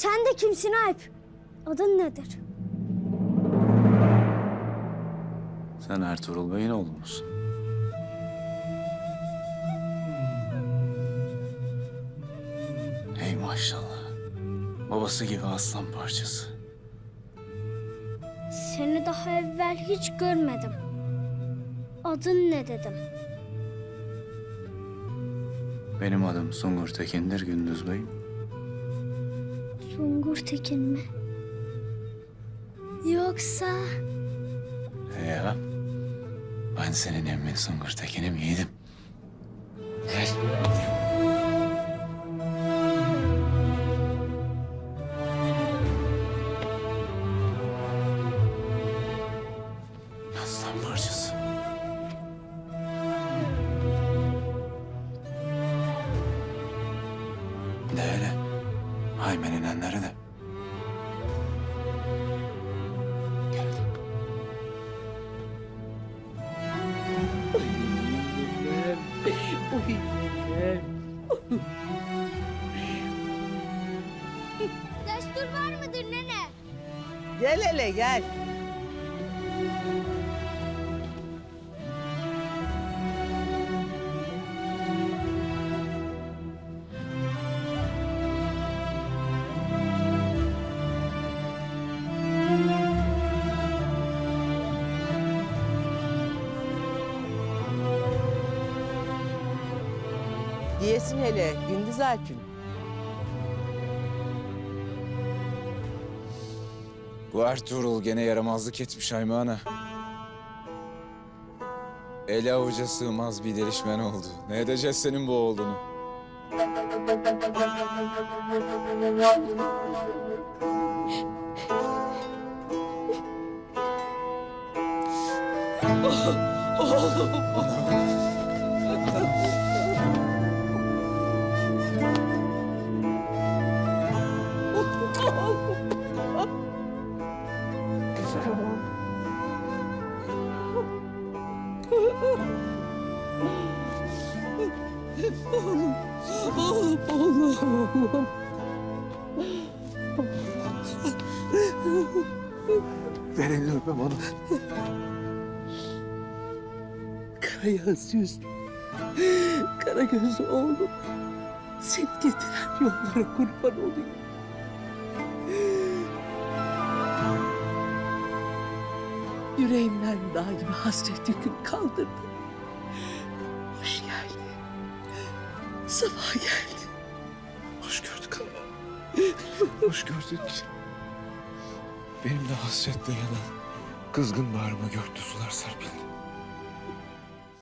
Sen de kimsin Alp? Adın nedir? Sen Ertuğrul Bey'in oğlu musun? Ey maşallah. Babası gibi aslan parçası. Seni daha evvel hiç görmedim. Adın ne dedim. Benim adım Sungur Tekin'dir Gündüz Bey. Sungur Tekin mi? Yoksa Ya ben senin emmin Sungur Tekin'im yiğidim. Haymen'in enleri de. Gel. destur var mıdır nene? Gel hele gel. Diyesin hele Gündüz Alp'im. Bu Ertuğrul gene yaramazlık etmiş Haymana. Ele avuca sığmaz bir delişmen oldu. Ne edeceğiz senin bu oğlunu? Ver elini öpmem onu. Karayağız yüz. Kara gözlü oğlum. Seni getiren yollara kurban olayım. Yüreğimden daima hasret yükünü kaldırdın. Hoş geldin. Sabah geldi. Hoş gördük Hoş gördük. Benim de hasretle yanan kızgın bağrıma göktü sular serpildi.